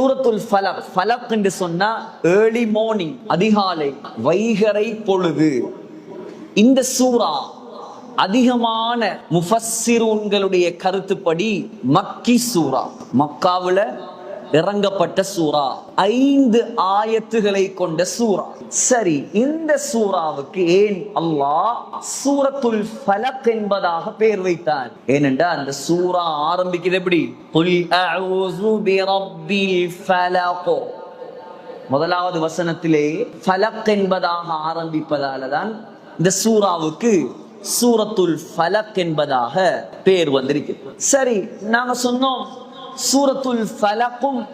சூரத்துல் ஃபலக் ஃபலக் என்று சொன்னா ஏர்லி மார்னிங் அதிகாலை வைகரை பொழுது. இந்த சூரா அதிகமான முஃபஸ்ஸிரூன்களுடைய கருத்துப்படி மக்கி சூரா. மக்காவுல இறங்கப்பட்ட சூரா ஐந்து ஆயத்துகளை கொண்ட சூரா சரி இந்த சூறாவுக்கு ஏன் அல்லாஹ் சூரத்துல் ஃபலக் என்பதாக பெயர் வைத்தான்? ஏனென்றால் அந்த சூரா ஆரம்பிக்கிறது எப்படி? குல் அஊது பிரப்பில் ஃபலக். முதலாவது வசனத்திலே ஃபலக் என்பதாக ஆரம்பிப்பதால தான் இந்த சூறாவுக்கு சூரத்துல் ஃபலக் என்பதாக பேர் வந்திருக்கு சரி நாங்க சொன்னோம் சூரத்துல் ஃபலக்கும்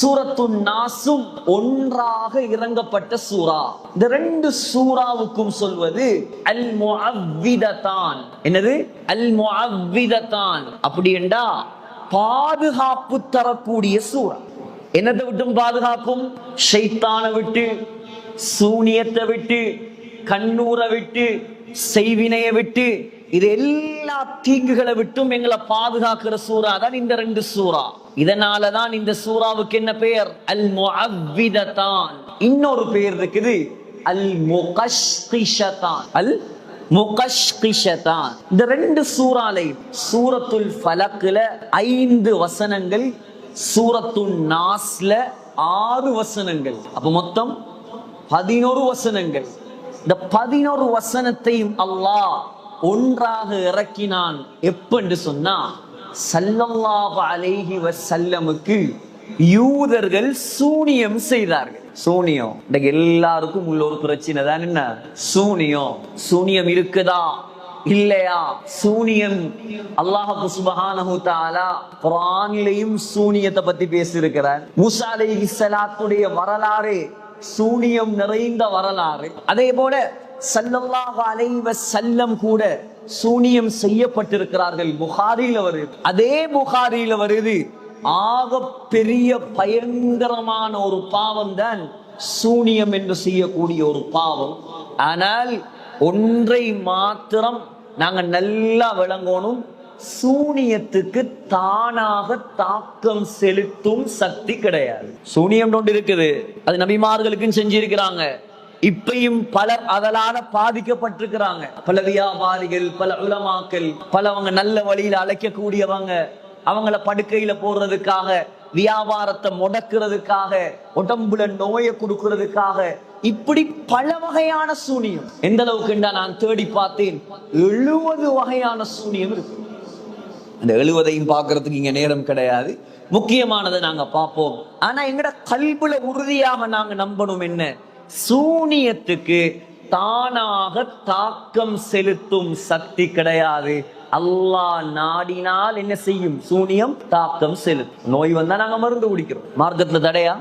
சூரத்துல் நாசும் ஒன்றாக இறங்கப்பட்ட சூரா இந்த ரெண்டு சூறாவுக்கும் சொல்வது அல் முஅவ்விதத்தான் என்னது? அல் முஅவ்விதத்தான் அப்படி என்றா பாதுகாப்பு தரக்கூடிய சூறா. என்னத்தை விட்டும் பாதுகாக்கும்? ஷைத்தானை விட்டு சூனியத்தை விட்டு கண்ணூரை விட்டு செய்வினையை விட்டு இது எல்லா தீங்குகளை விட்டும் எங்களை பாதுகாக்கிற சூறா தான் இந்த ரெண்டு சூறா. இதனால தான் இந்த சூறாவுக்கு என்ன பெயர்? அல் முஅவ்விததான் இன்னொரு பெயர் இருக்குது. அல் முகஷ்கிஷதான் அல் முகஷ்கிஷதான் இந்த ரெண்டு சூறாலை சூரத்துல் ஃபலக்குல ஐந்து வசனங்கள் சூரத்துல் நாஸ்ல ஆறு வசனங்கள். அப்ப மொத்தம் பதினோரு வசனங்கள். இந்த பதினோரு வசனத்தையும் அல்லாஹ் ஒன்றாக இறக்கினான் எப்பன்னு சொன்னா சல்லல்லாஹு அலைஹி வஸல்லமுக்கு யூதர்கள் சூனியம் செய்தார்கள். சூனியம். இன்னைக்கு எல்லாருக்கும் உள்ள ஒரு பிரச்சனை தான் என்ன? சூனியம். சூனியம் இருக்குதா? இல்லையா? சூனியம். அல்லாஹு சுபஹானஹு தஆலா குர்ஆனிலேயும் சூனியத்தை பத்தி பேசியிருக்கிறார். மூசா அலைஹிஸ்ஸலாத்துடைய வரலாறு சூனியம் நிறைந்த வரலாறு. அதே போல சல்லல்லாஹு அலைஹி வஸல்லம் கூட சூனியம் செய்யப்பட்டிருக்கிறார்கள். புகாரில வருது. அதே புகாரில வருது. ஆக பெரிய பயங்கரமான ஒரு பாவம் தான் சூனியம் என்று செய்யக்கூடிய ஒரு பாவம். ஆனால் ஒன்றை மாத்திரம் நாங்க நல்லா விளங்கணும். சூனியத்துக்கு தானாக தாக்கம் செலுத்தும் சக்தி கிடையாது. சூனியம் ஒன்று இருக்குது. அது நபிமார்களுக்கும் செஞ்சிருக்கிறாங்க. இப்பையும் பலர் அதனால பாதிக்கப்பட்டிருக்கிறாங்க. பல வியாபாரிகள் பல உலமாக்கள் பலவங்க நல்ல வழியில அழைக்கக்கூடியவங்க அவங்கள படுக்கையில போடுறதுக்காக வியாபாரத்தை முடக்கிறதுக்காக உடம்புல நோயை கொடுக்கறதுக்காக இப்படி பல வகையான சூனியம். எந்த அளவுக்குண்டா நான் தேடி பார்த்தேன்? எழுபது வகையான சூனியம் இருக்கு. அந்த எழுவதையும் பார்க்கறதுக்கு இங்க நேரம் கிடையாது. முக்கியமானதை நாங்க பார்ப்போம். ஆனா எங்கட கல்புல உறுதியாக நாங்க நம்பணும் என்ன? சூனியத்துக்கு தானாக தாக்கம் செலுத்தும் சக்தி கிடையாது. அல்லாஹ் நாடினால் என்ன செய்யும்? சூனியம் தாக்கம் செலுத்தும். நோய் வந்தா நாங்க மருந்து குடிக்கிறோம். மார்க்கத்துல தடையா?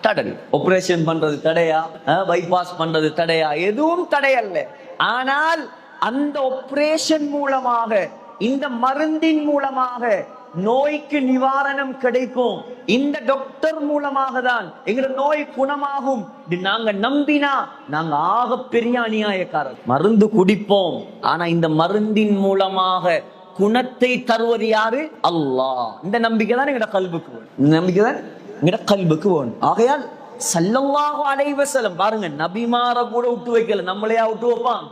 தடல். ஆபரேஷன் பண்றது தடையா? பைபாஸ் பண்றது தடையா? எதுவும் தடையல்ல. ஆனால் அந்த ஆபரேஷன் மூலமாக இந்த மருந்தின் மூலமாக நோய்க்கு நிவாரணம் கிடைக்கும். இந்த டாக்டர் மூலமாக தான் எங்க நோய் குணமாகும். இது நாங்க நம்பினா நாங்க ஆக பெரிய அநியாயக்காரர். மருந்து குடிப்போம். ஆனா இந்த மருந்தின் மூலமாக குணத்தை தருவது யாரு? அல்லாஹ். இந்த நம்பிக்கை தான் எங்கட கல்புக்கு வேணும். இந்த நம்பிக்கை தான் எங்கட கல்புக்கு வேணும். ஆகையால் சல்லல்லாஹு அலைவசலம் பாருங்க நபிமார கூட விட்டு வைக்கல. நம்மளையா விட்டு வைப்பான்?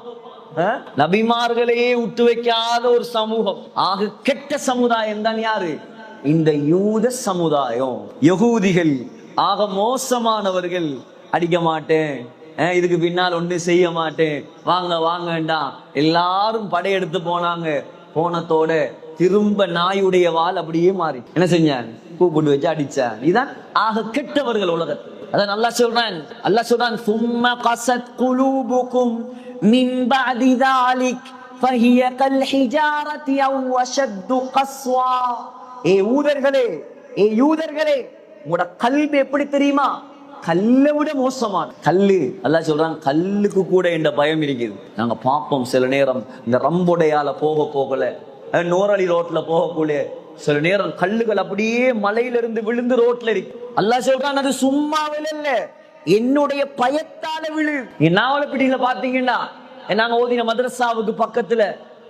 நபிமார்களையே விட்டு வைக்காத ஒரு சமூகம். ஆக கெட்ட சமுதாயம் தான் யாரு? இந்த யூத சமுதாயம். யகூதிகள். ஆக மோசமானவர்கள். அடிக்க மாட்டேன். இதுக்கு பின்னால் ஒண்ணு செய்ய மாட்டேன். வாங்க வாங்கண்டா. எல்லாரும் படையெடுத்து போனாங்க. போனத்தோட திரும்ப நாயுடைய வால் அப்படியே மாறி. என்ன செஞ்சான்? கூப்பிட்டு வச்சு அடிச்சான். இதான் ஆக கெட்டவர்கள் உலகத்தில். அதான் நல்லா சொல்றேன். நல்லா சொல்றான் சும்மா கசத் குலூபுக்கும் மின் பஅதி ذلك فهي كالحجارة أو أشد قسوة ஏ ஊதர்களே ஏ யூதர்களே உங்களோட கல்வி எப்படி தெரியுமா கல்லை விட மோசமான கல்லு அல்லாஹ் சொல்றான் கல்லுக்கு கூட என்ற பயம் இருக்குது நாங்க பார்ப்போம் சில நேரம் இந்த ரம்புடையால போக போகல அஹ் நோரலி ரோட்ல போகக்கூடிய சில நேரம் கல்லுகள் அப்படியே மலையில இருந்து விழுந்து ரோட்ல இருக்கு அல்லாஹ் சொல்றான் அது சும்மா விழல என்னுடைய பயத்தால விழு. நாவலப்பிட்டியில பாத்தீங்கன்னா நாங்க ஓதின மதரசாவுக்கு பக்கத்துல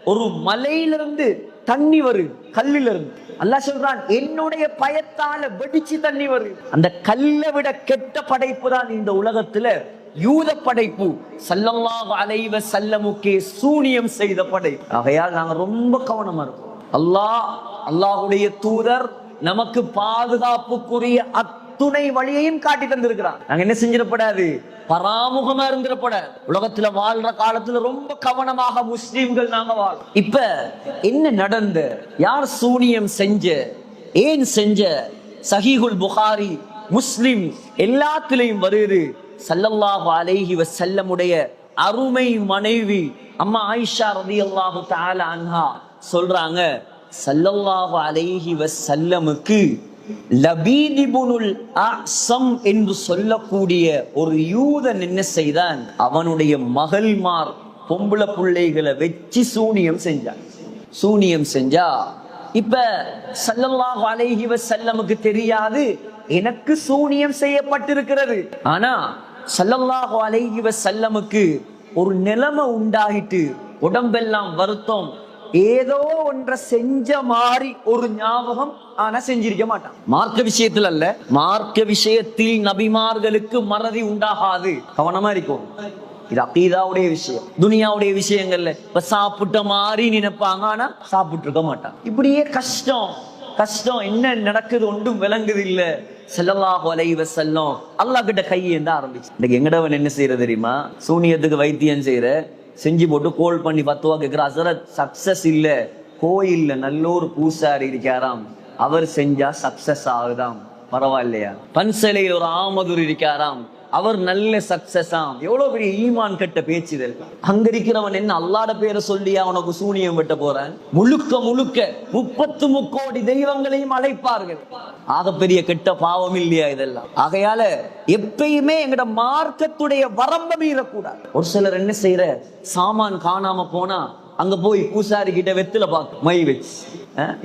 ஒரு மலையிலிருந்து தண்ணி வரும் கல்லில் இருந்து அல்லாஹ் சொல்றான் என்னுடைய பயத்தால வெடிச்சு தண்ணி வரு. அந்த கல்லை விட கெட்ட படைப்பு தான் இந்த உலகத்துல யூத படைப்பு. சல்லல்லாஹு அலைவ சல்லமுக்கே சூனியம் செய்த படை ஆகையால் நாங்க ரொம்ப கவனமா இருக்கோம். அல்லாஹ் அல்லாஹுடைய தூதர் நமக்கு பாதுகாப்புக்குரிய அத்துணை வழியையும் காட்டி தந்திருக்கிறான். நாங்க என்ன செஞ்சிடப்படாது? பராமுகமா இருந்திடப்படாது. உலகத்துல வாழ்ற காலத்துல ரொம்ப கவனமாக முஸ்லீம்கள் நாங்க வாழ் இப்ப என்ன நடந்த? யார் சூனியம் செஞ்ச? ஏன் செஞ்ச? சஹிகுல் புகாரி முஸ்லிம் எல்லாத்திலையும் வருது. சல்லல்லாஹு அலைஹி வசல்லமுடைய அருமை மனைவி அம்மா ஆயிஷா ரலியல்லாஹு தஆலா அன்ஹா சொல்றாங்க சல்லல்லாஹு அலைஹி வசல்லமுக்கு லபீதிபுனுல் அசம் என்று சொல்லக்கூடிய ஒரு யூதன் என்ன செய்தான்? அவனுடைய மகள்மார் பொம்பளை பிள்ளைகளை வச்சு சூனியம் செஞ்சான். சூனியம் செஞ்சா இப்ப சல்லல்லாஹு அலைஹி வசல்லமுக்கு தெரியாது எனக்கு சூனியம் செய்யப்பட்டிருக்கிறது. ஆனா சல்லல்லாஹு அலைஹி வசல்லமுக்கு ஒரு நிலைமை உண்டாகிட்டு உடம்பெல்லாம் வருத்தம் ஏதோ ஒன்றை செஞ்ச மாதிரி ஒரு ஞாபகம் ஆனா செஞ்சிருக்க மாட்டான். மார்க்க விஷயத்தில் அல்ல மார்க்க விஷயத்தில் நபிமார்களுக்கு மறதி உண்டாகாது. கவனமா இருக்கும் இது அக்கீதாவுடைய விஷயம் துனியாவுடைய விஷயங்கள்ல. இப்ப சாப்பிட்ட மாதிரி நினைப்பாங்க ஆனா சாப்பிட்டு இருக்க மாட்டாங்க இப்படியே கஷ்டம் கஷ்டம் என்ன நடக்குது ஒன்றும் விளங்குது இல்ல செல்லல்லாஹு அலைஹி வஸல்லம் அல்லாஹ் கிட்ட கையேந்த ஆரம்பிச்சு. இன்னைக்கு எங்கடவன் என்ன செய்யற தெரியுமா? சூனியத்துக்கு வைத்தியம் செய்யற செஞ்சு போட்டு கோல் பண்ணி பத்துவா கேட்கிற அசரத் சக்சஸ் இல்ல. கோயில்ல நல்ல ஒரு பூசாரி இருக்காராம். அவர் செஞ்சா சக்சஸ் ஆகுதாம். பரவாயில்லையா? பன்சலையில் ஒரு ஆமதுர் இருக்காராம். அவர் நல்ல சக்சஸ் ஆம். எவ்வளவு பெரிய ஈமான் கட்ட பேச்சுதல் அங்க இருக்கிறவன் என்ன அல்லாட பேரை சொல்லி அவனுக்கு சூனியம் வெட்ட போறான்? முழுக்க முழுக்க முப்பத்து முக்கோடி தெய்வங்களையும் அழைப்பார்கள். ஆக பெரிய கெட்ட பாவம் இல்லையா இதெல்லாம்? ஆகையால எப்பயுமே எங்கட மார்க்கத்துடைய வரம்ப மீறக்கூடாது. ஒரு சிலர் என்ன செய்யற சாமான் காணாம போனா அங்க போய் பூசாரி கிட்ட வெத்தில பார்க்க மை வச்சு.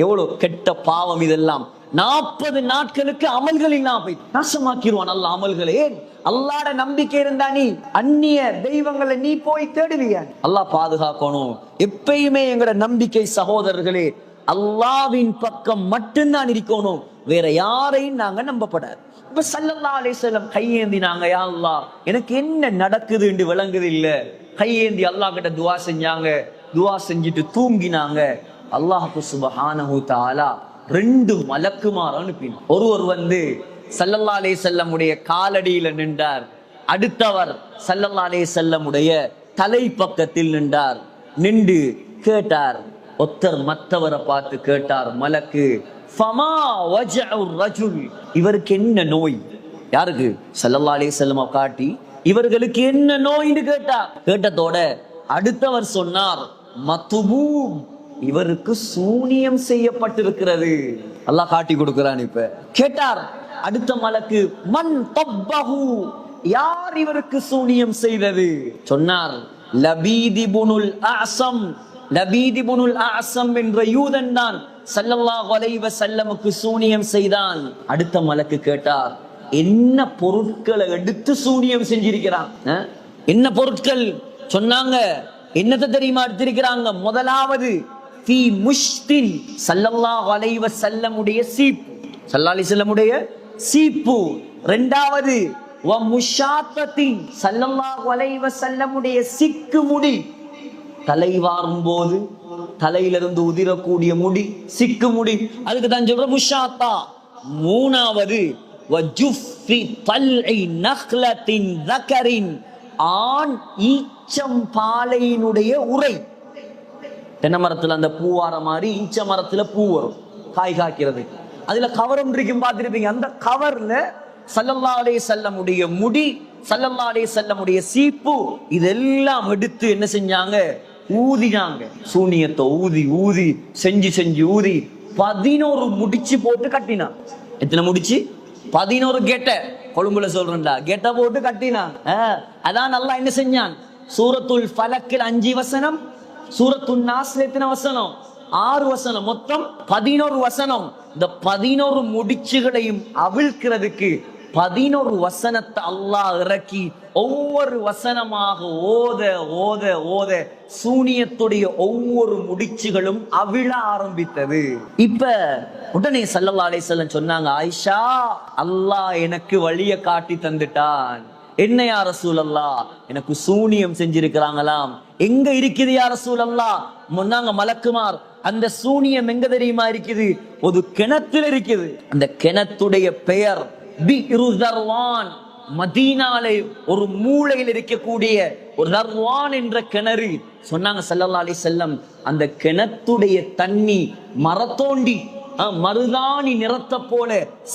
எவ்வளவு கெட்ட பாவம் இதெல்லாம். நாற்பது நாட்களுக்கு அமல்கள் இல்லாம போய் நாசமாக்கிடுவான். நல்ல அமல்களே. அல்லாட நம்பிக்கை இருந்தா நீ அந்நிய தெய்வங்களை நீ போய் தேடுவிய. அல்லாஹ் பாதுகாக்கணும். எப்பயுமே எங்கட நம்பிக்கை சகோதரர்களே அல்லாவின் பக்கம் மட்டும்தான் இருக்கணும். வேற யாரையும் நாங்க நம்பப்படாது. இப்ப சல்லல்லா அலிசல்லம் கையேந்தினாங்க யா அல்லாஹ். எனக்கு என்ன நடக்குது என்று விளங்குது இல்ல கையேந்தி அல்லாஹ் கிட்ட துவா செஞ்சாங்க. துவா செஞ்சுட்டு தூங்கினாங்க. அல்லாஹு சுபஹானஹு தாலா ரெண்டு மலக்குமார் அனுப்பினார் ஒருவர் வந்து சல்லல்லா அலே செல்லமுடைய காலடியில நின்றார். அடுத்தவர் சல்லல்லா அலே செல்லமுடைய தலை பக்கத்தில் நின்றார். நின்று கேட்டார். ஒத்தர் மத்தவரை பார்த்து கேட்டார் மலக்கு இவருக்கு என்ன நோய்? யாருக்கு? சல்லல்லா அலே வஸல்லம் காட்டி இவர்களுக்கு என்ன நோய்னு கேட்டா கேட்டதோட அடுத்தவர் சொன்னார் மத்துபூம். இவருக்கு சூனியம் செய்யப்பட்டிருக்கிறது. அல்லாஹ் காட்டி கொடுக்கிறான் இப்ப. கேட்டார் அடுத்த மலக்கு மன் தப்பஹு. யார் இவருக்கு சூனியம் செய்தது? சொன்னார் லபீதி புனுல் அசம் லபீதி புனுல் அசம் என்ற யூதன் தான் சல்லல்லாஹு அலைஹி வஸல்லமுக்கு சூனியம் செய்தான். அடுத்த மலக்கு கேட்டார் என்ன பொருட்களை எடுத்து சூனியம் செஞ்சிருக்கிறான்? என்ன பொருட்கள்? சொன்னாங்க என்னத்தை தெரியுமா எடுத்திருக்கிறாங்க? முதலாவது தி முஷ்தின் சல்லல்லாஹ் அலைவ செல்லமுடைய சீப்பு. சல்லாலி செல்லமுடைய சீப்பு. ரெண்டாவது வ முஷாத்தத்தின் சல்லல்லாஹ் அலைவ செல்லமுடைய சிக்கு முடி. தலை வாரும் போது தலையிலிருந்து உதிரக்கூடிய முடி சிக்கு முடி. அதுக்கு தான் சொல்ற முஷாத்தா. மூணாவது வஜுஃபி தல்ஐ நஹ்லத்தின் தக்கரின் ஆண் ஈச்சம் பாலையினுடைய உரை தென்னை மரத்துல அந்த பூ வார மாதிரி இஞ்ச மரத்துல பூ வரும். காய் காய்க்கிறது. அதுல கவர் ஒன்று இருக்கும் அந்த கவர்ல சல்லல்லா அலைஹி செல்லமுடைய முடி சல்லல்லா அலைஹி செல்லமுடைய சீப்பு இதெல்லாம் எடுத்து என்ன செஞ்சாங்க? ஊதினாங்க. சூனியத்தை ஊதி ஊதி செஞ்சு செஞ்சு ஊதி பதினோரு முடிச்சு போட்டு கட்டினான் எத்தனை முடிச்சு? பதினோரு கேட்ட. கொழும்புல சொல்றேன்டா. கேட்ட போட்டு கட்டினான் ஆஹ், அதான் நல்லா என்ன செஞ்சான்? சூரத்துல் பலக்கில் அஞ்சு வசனம் சூரத்துல் நாஸ்ல எத்தனை வசனம்? ஆறு வசனம். மொத்தம் பதினோரு வசனம். இந்த பதினோரு முடிச்சுகளையும் அவிழ்க்கிறதுக்கு பதினொரு வசனத்தை அல்லாஹ் இறக்கி ஒவ்வொரு வசனமாக ஓத ஓத ஓத சூனியத்துடைய ஒவ்வொரு முடிச்சுகளும் அவிழ ஆரம்பித்தது. இப்ப உடனே சல்லல்லா அலைஹிஸ்ஸலாம் சொன்னாங்க ஆயிஷா அல்லாஹ் எனக்கு வழிய காட்டி தந்துட்டான். என்ன யார் ரசூலல்லா எனக்கு சூனியம் செஞ்சிருக்கிறாங்களாம். எங்க இருக்குது யார சூழல்லா முன்னாங்க மலக்குமார் அந்த சூனியம் எங்க தெரியுமா இருக்குது? ஒரு கிணத்துல இருக்குது. அந்த கிணத்துடைய பெயர் பிஇரு தர்வான். மதீனாலே ஒரு மூலையில் இருக்கக்கூடிய ஒரு தர்வான் என்ற கிணறு. சொன்னாங்க ஸல்லல்லாஹு அலி செல்லம் அந்த கிணத்துடைய தண்ணி மரத்தோண்டி மருதாணி நிறத்தை போல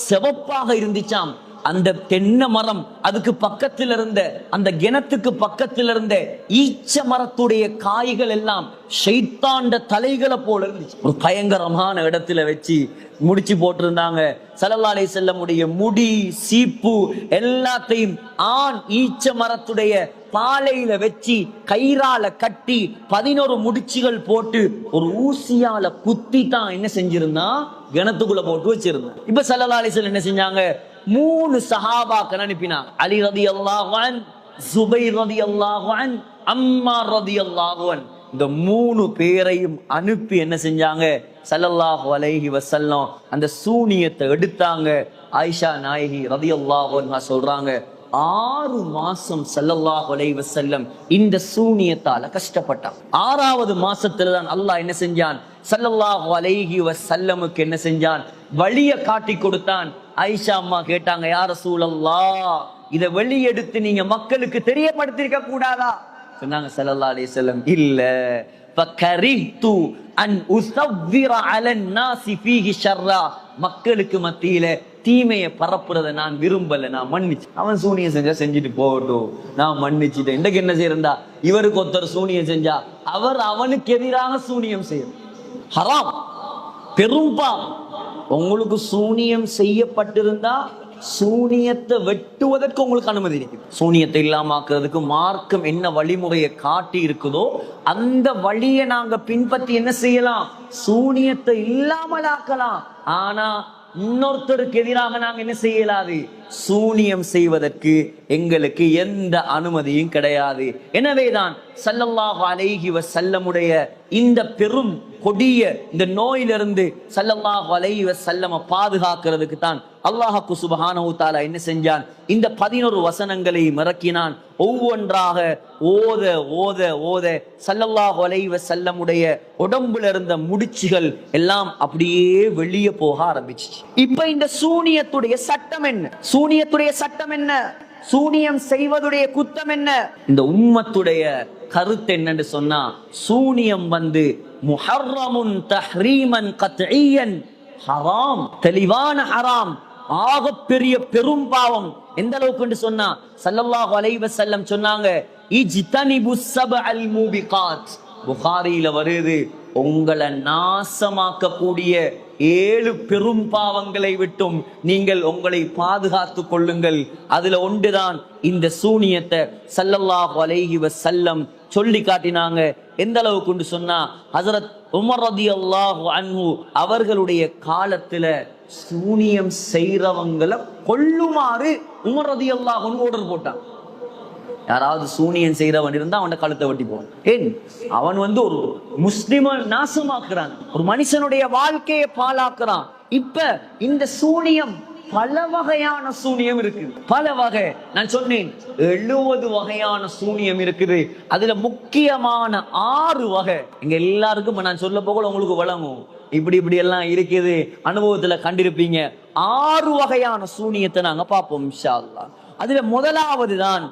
செவப்பாக இருந்துச்சாம். அந்த தென்னை மரம் அதுக்கு பக்கத்தில் இருந்த அந்த கிணத்துக்கு பக்கத்தில் இருந்த ஈச்ச மரத்துடைய காய்கள் எல்லாம் ஷைத்தாண்ட தலைகளை போல இருந்துச்சு. ஒரு பயங்கரமான இடத்துல வச்சு முடிச்சு போட்டிருந்தாங்க. சல்லல்லாஹு செல்லமுடைய முடி சீப்பு எல்லாத்தையும் ஆண் ஈச்ச மரத்துடைய பாலையில வச்சு கயிறால கட்டி பதினோரு முடிச்சுகள் போட்டு ஒரு ஊசியால குத்தி தான் என்ன செஞ்சிருந்தா கிணத்துக்குள்ள போட்டு வச்சிருந்தான். இப்ப சல்லல்லாஹு அலைஹி என்ன செஞ்சாங்க? மூணு சஹாபாக்கள் அனுப்பினாங்க. அலி ரதி அல்லாஹன் சுபை ரதி அல்லாஹன் அம்மா ரதி அல்லாஹன் இந்த மூணு பேரையும் அனுப்பி என்ன செஞ்சாங்க? சல்லல்லாஹு அலைஹி வசல்லம் அந்த சூனியத்தை எடுத்தாங்க. ஆயிஷா நாயகி ரதி அல்லாஹன் சொல்றாங்க ஆறு மாசம் ஸல்லல்லாஹு அலைஹி செல்லம் இந்த சூனியத்தால கஷ்டப்பட்டான். ஆறாவது மாசத்துல தான் அல்லாஹ் என்ன செஞ்சான்? சல்லல்லாஹு அலைஹி வசல்லமுக்கு என்ன செஞ்சான்? வழிய காட்டி கொடுத்தான். ஆயிஷா அம்மா கேட்டாங்க யார சூழல்லா இத வெளியெடுத்து நீங்க மக்களுக்கு தெரியப்படுத்திருக்க கூடாதா? சொன்னாங்க ஸல்லல்லாஹு அலி செல்லம் இல்ல. கரித்து அன் மக்களுக்கு மத்தியில தீமையை பரப்புறத நான் விரும்பல நான் மன்னிச்சு. அவன் சூனியம் செஞ்சா செஞ்சுட்டு போகட்டும். நான் மன்னிச்சுட்டேன். இன்றைக்கு என்ன செய்யறா இவருக்கு ஒருத்தர் சூனியம் செஞ்சா அவர் அவனுக்கு எதிராக சூனியம் செய்யும். ஹராம். பெரும்பாவம் உங்களுக்கு சூனியம் செய்யப்பட்டிருந்தா சூனியத்தை வெட்டுவதற்கு உங்களுக்கு அனுமதி இருக்குது சூனியத்தை இல்லாமாக்குறதுக்கு மார்க்கம் என்ன வழிமுறையை காட்டி இருக்குதோ அந்த வழியை நாங்க பின்பற்றி என்ன செய்யலாம்? சூனியத்தை இல்லாமலாக்கலாம். ஆனா இன்னொருத்தருக்கு எதிராக நாங்க என்ன செய்யலாது? சூனியம் செய்வதற்கு எங்களுக்கு எந்த அனுமதியும் கிடையாது. எனவேதான் சல்லல்லாஹு அலைஹி வசல்லமுடைய இந்த பெரும் கொடிய இந்த நோயிலிருந்து சல்லல்லாஹு அலைஹி வசல்லம பாதுகாக்கிறதுக்கு தான் அல்லாஹாக்கு சுப்ஹானஹு தஆலா என்ன செஞ்சான்? இந்த பதினோரு வசனங்களை மறக்கினான் ஒவ்வொன்றாக ஓத ஓத ஓத சல்லல்லாஹ் அலைஹி செல்லமுடைய உடம்புல இருந்த முடிச்சுகள் எல்லாம் அப்படியே வெளியே போக ஆரம்பிச்சு இப்ப இந்த சூனியத்துடைய சட்டம் என்ன? சூனியத்துடைய சட்டம் என்ன? சூனியம் செய்வதுடைய குத்தம் என்ன? இந்த உம்மத்துடைய கருத்து என்னன்னு சொன்னா சூனியம் வந்து முஹர்ரமுன் தஹ்ரீமன் கத்ஈயன் ஹராம் தெளிவான ஹராம் ஆகப்பெரிய பெரும் பாவம். எந்த அளவுக்கு சொன்னா சல்லல்லாஹ் அலைவ செல்லம் சொன்னாங்க புகாரியில வருது உங்களை நாசமாக்கக்கூடிய ஏழு பெரும் பாவங்களை விட்டும் நீங்கள் உங்களை பாதுகாத்து கொள்ளுங்கள். அதுல ஒன்றுதான் இந்த சூனியத்தை சல்லல்லாஹ் அலைஹி வஸல்லம் சொல்லி காட்டினாங்க. எந்த அளவுக்கு சொன்னா ஹசரத் உமர் ரதியல்லாஹு அன்ஹு அவர்களுடைய காலத்துல சூனியம் செய்றவங்களை கொல்லுமாறு உமர் ரதியல்லாஹு அன்ஹு ஆர்டர் போட்டான். யாராவது சூனியம் செய்யறவன் இருந்தா அவன கழுத்தை வட்டி போவான் ஏன்? அவன் வந்து ஒரு முஸ்லிம நாசமாக்குறான். ஒரு மனுஷனுடைய வாழ்க்கையை பாழாக்குறான். இப்ப இந்த சூனியம் பல வகையான சூனியம் இருக்குது. பல வகை. நான் சொன்னேன் எழுபது வகையான சூனியம் இருக்குது. அதுல முக்கியமான ஆறு வகை. எங்க எல்லாருக்கும் நான் சொல்ல போக உங்களுக்கு வழங்கும் இப்படி இப்படி எல்லாம் இருக்குது. அனுபவத்துல கண்டிருப்பீங்க. ஆறு வகையான சூனியத்தை நாங்க பார்ப்போம் இன்ஷா அதுல முதலாவது தான்